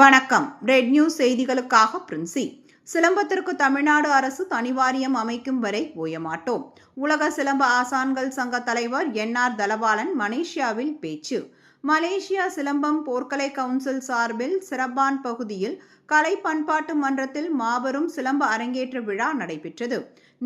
வணக்கம். Red news செய்திகளுக்காக பிரின்சி. சிலம்பத்திற்கு தமிழ்நாடு அரசு தனிவாரியம் அமைக்கும் வரை ஓயமாட்டோம் உலக சிலம்ப ஆசான்கள் சங்க தலைவர் என் ஆர் தலபாலன் மலேசியாவில் பேச்சு. மலேசியா சிலம்பம் போர்க்கலை கவுன்சில் சார்பில் சிறப்பான் பகுதியில் கலை பண்பாட்டு மன்றத்தில் மாபெரும் சிலம்ப அரங்கேற்ற விழா நடைபெற்றது.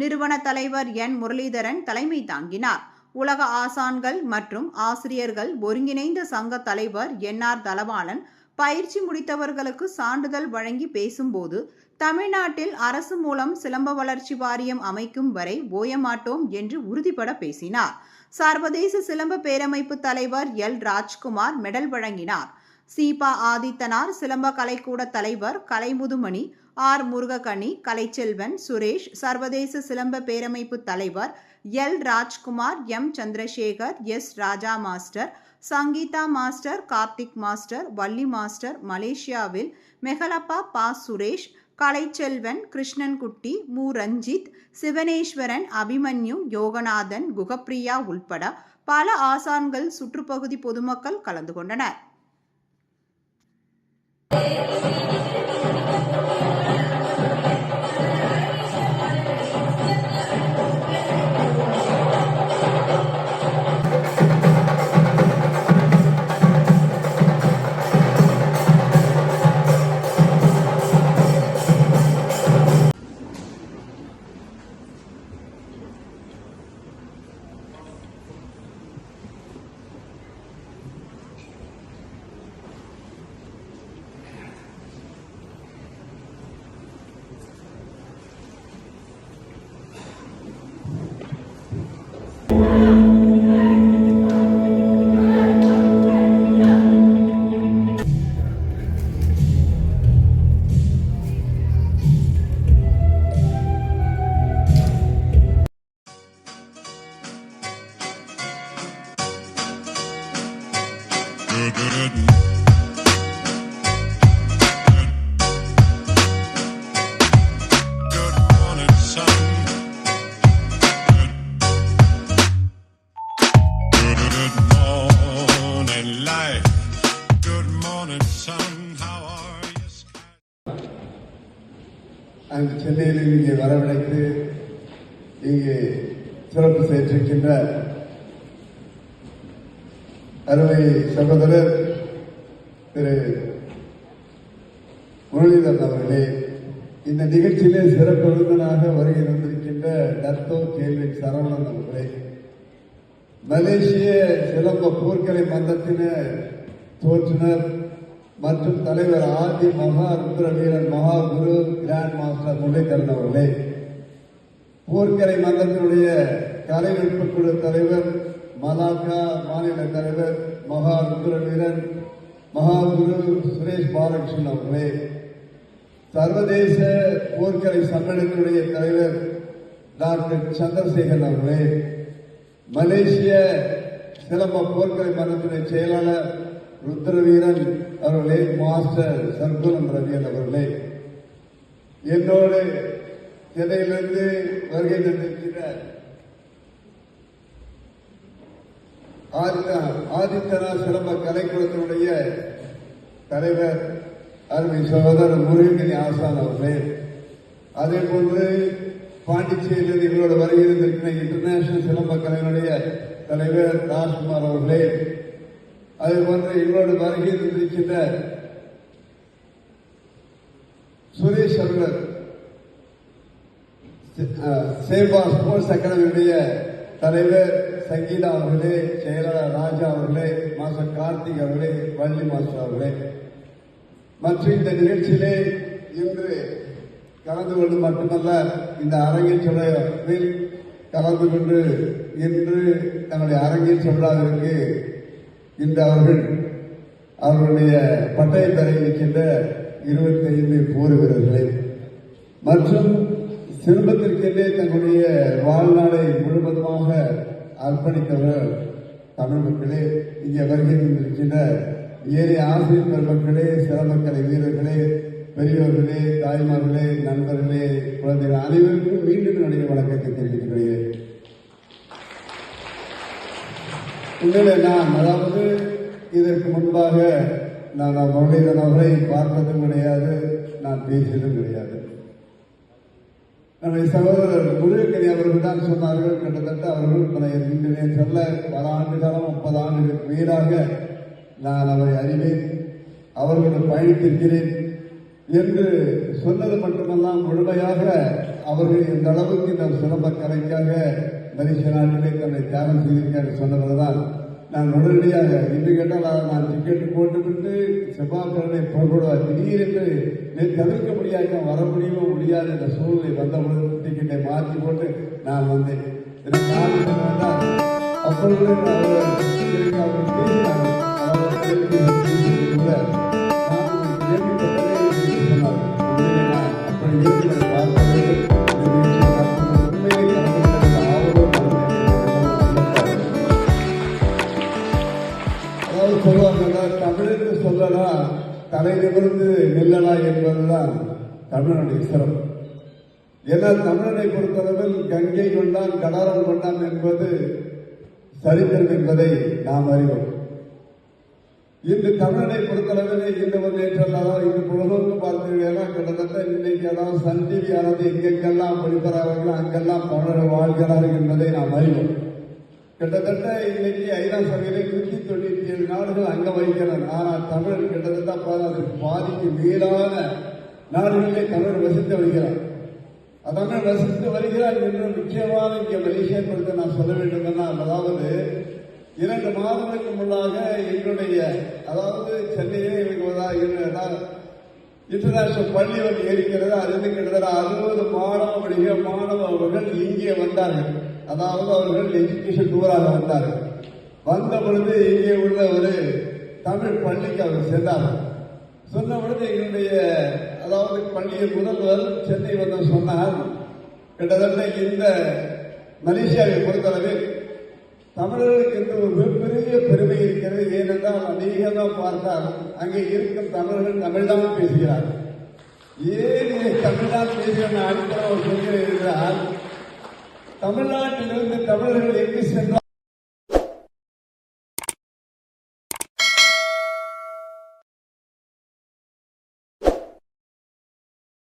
நிறுவன தலைவர் என் முரளிதரன் தலைமை தாங்கினார். உலக ஆசான்கள் மற்றும் ஆசிரியர்கள் ஒருங்கிணைந்த சங்க தலைவர் என் ஆர் தலபாலன் பயிற்சி முடித்தவர்களுக்கு சான்றிதழ் வழங்கி பேசும்போது தமிழ்நாட்டில் அரசு மூலம் சிலம்ப வளர்ச்சி வாரியம் அமைக்கும் வரை ஓயமாட்டோம் என்று உறுதிபட பேசினார். சர்வதேச சிலம்ப பேரமைப்பு தலைவர் எல். ராஜ்குமார் மெடல் வழங்கினார். சீபா ஆதித்தனார் சிலம்ப கலைக்கூட தலைவர் கலைமுதுமணி ஆர். முருககனி கலைச்செல்வன் சுரேஷ் சர்வதேச சிலம்ப பேரமைப்பு தலைவர் L. Rajkumar M. Chandrasekar S. Raja master Sangeetha master Karthik master Valli master மலேசியாவில் மெகலப்பா பா. சுரேஷ் கலைச்செல்வன் கிருஷ்ணன்குட்டி மு. ரஞ்சித் சிவனேஸ்வரன் அபிமன்யு யோகநாதன் குகப்பிரியா உள்பட பல ஆசான்கள் சுற்றுப்பகுதி பொதுமக்கள் கலந்து கொண்டனர். அங்கு சென்னையில் இங்கே வரவழைத்து இங்கே சிறப்பு செய்திருக்கின்ற அருமை சகோதரர் திரு முரளிதரன் அவர்களே இந்த நிகழ்ச்சியிலே சிறப்பு விருந்தினராக வருகை தந்திருக்கின்ற டத்தோ கேள்வி சரவணன் அவர்களே மலேசிய சிலம்ப போர்க்கலை மன்றத்தினர் தோற்றினர் மற்றும் தலைவர் ஆதி மகா ருத்ர வீரன் மகா குரு கிராண்ட் மாஸ்டர் முரளிதரன் அவர்களே போர்க்கலை மன்றத்தினுடைய கலைநுட்ப குழு தலைவர் மலாக்கா மாநில தலைவர் மகா ருத்ர வீரன் மகாகுரு சுரேஷ் பாலகிருஷ்ணன் அவர்களே. சர்வதேச போர்க்கலை சம்மேளனத்தினுடைய தலைவர் டாக்டர் சந்திரசேகர் அவர்களே. மலேசிய சிலம்ப போர்க்கலை மன்றத்தினுடைய செயலாளர் ருத்ரவீரன் அவர்களே மாஸ்டர் சர்க்குலம் ரவியன் அவர்களே. என்னோடு சென்னையிலிருந்து வருகை தந்திருக்கிற ஆதித்தனா சிலம்ப கலைக்கூடத்தினுடைய தலைவர் அருமை சகோதரர் முருகனி ஆசான் அவர்களே. அதே போன்று பாண்டிச்சேரியில் எங்களோட வருகை இன்டர்நேஷனல் சிலம்ப கலையினுடைய தலைவர் ராஜ்குமார் அவர்களே. அதே போன்று எங்களோட வருகை சுரேஷ் அவர்கள் அஹ், சேவா ஸ்போர்ட்ஸ் அகாடமியுடைய தலைவர் சங்கீதா அவர்களே செயலாளர் ராஜா அவர்களே மாஸ்டர் கார்த்திக் அவர்களே வள்ளி மாஸ்டர் அவர்களே. மற்றும் இந்த நிகழ்ச்சியிலே இன்று கலந்து கொண்டு மட்டுமல்ல இந்த அரங்கேற்றவில் கலந்து கொண்டு இன்று தன்னுடைய அரங்கில் விழாவிற்கு இன்று அவர்கள் அவர்களுடைய பட்டய பெற இருக்கின்ற இருபத்தி ஐந்து போர் வீரர்களை மற்றும் சிறுபத்திற்கென்றே தங்களுடைய வாழ்நாள் அர்ப்பணித்தவர் தமிழ் மக்களே இங்கே வருகை இருக்கின்ற ஏறிய ஆசிரியர் பெருமக்களே சிறமக்கலை வீரர்களே பெரியவர்களே தாய்மார்களே நண்பர்களே குழந்தைகள் அனைவருக்கும் மீண்டும் என்னுடைய வணக்கத்தை தெரிவிக்கிறேன் கொள்கிறேன் நான் அதாவது இதற்கு முன்பாக நான் முரளிதரன் அவரை பார்த்ததும் கிடையாது நான் பேசியதும் கிடையாது. நம்முடைய சகோதரர் முருகக்கனி அவர்கள் தான் சொன்னார் அவர்கள் பல இன்றைய சொல்ல பல ஆண்டு காலம் முப்பது ஆண்டுகளுக்கு மேலாக நான் அவரை அறிவேன் அவர்களுடன் பயணித்திருக்கிறேன் என்று சொன்னது மட்டுமெல்லாம் முழுமையாக அவர்கள் இந்த அளவுக்கு இந்த சிறந்த கலைக்காக மனுஷ நாட்டிலே தன்னை தியானம் செய்திருக்காரு சொன்னவர் தான் நான் உடனடியாக இன்று கேட்டால் அதை நான் டிக்கெட் போட்டுவிட்டு செவ்வாய்க்கிழமை புறப்படுவார் திடீரென்று என்று தவிர்க்க முடியாது வர முடியுமோ முடியாது என்ற சூழ்நிலை வந்தபொழுது டிக்கெட்டை மாற்றி போட்டு நான் வந்தேன். எனக்கு காரணம் சொல்லுவாங்க தமிழுக்கு சொல்லலாம் தலை நிமிர்ந்து நில்லலா என்பதுதான் தமிழனுடைய சிறப்பு ஏன்னா தமிழனை பொறுத்தளவில் கங்கை கொண்டான் கடாரம் கொண்டான் என்பது சரித்திரம் என்பதை நாம் அறிவோம். இன்று தமிழனை பொறுத்தளவில் இந்த ஒரு நேற்றெல்லாம் இன்று புலகோக்கு பார்த்தீங்கன்னா கிட்டத்தட்ட இன்னைக்கு அதாவது சன் டிவி ஆனது எங்கெங்கெல்லாம் ஒளிபரவார்களோ அங்கெல்லாம் தமிழர்கள் வாழ்கிறார்கள் என்பதை நாம் அறிவோம். கிட்டத்தட்ட இன்னைக்கு ஐநா சபையிலே நூற்றி தொண்ணூற்றி ஏழு நாடுகள் அங்க வகிக்கிறார் ஆனால் தமிழர் கிட்டத்தட்ட பாதிக்கு மேலான நாடுகளிலே தமிழர் வசித்து வருகிறார். தமிழ் ரசித்து வருகிறார் என்று முக்கியமான இங்கே மலேசியா குறித்து நான் சொல்ல வேண்டும் என்றால் அதாவது இரண்டு மாதங்களுக்கு முன்னாக எங்களுடைய அதாவது சென்னையிலே இன்டர்நேஷனல் பள்ளி ஒன்று இருக்கிறது. அதில் கிட்டத்தட்ட அறுபது மாணவ மாணவர்கள் இங்கே வந்தார்கள். அதாவது அவர்கள் எஜுகேஷன் டூராக வந்தார்கள். வந்த பொழுது இங்கே உள்ள ஒரு தமிழ் பள்ளிக்கு அவர் சென்றார்கள் சொன்ன பொழுது எங்களுடைய அதாவது பள்ளியின் முதல்வர் சென்னை வந்து சொன்னார் கிட்டத்தட்ட இந்த மலேசியாவை பொறுத்தளவில் தமிழர்களுக்கு இந்த ஒரு மிகப்பெரிய பெருமை இருக்கிறது ஏனென்றால் அநேகமாக பார்த்தால் அங்கே இருக்கும் தமிழர்கள் தமிழ்தான் பேசுகிறார்கள். ஏன் இதை தமிழ்தான் பேசுகிற அடுத்த சொல்கிறேன் என்றால் தமிழ்நாட்டிலிருந்து தமிழர்கள் எங்கு சென்றால்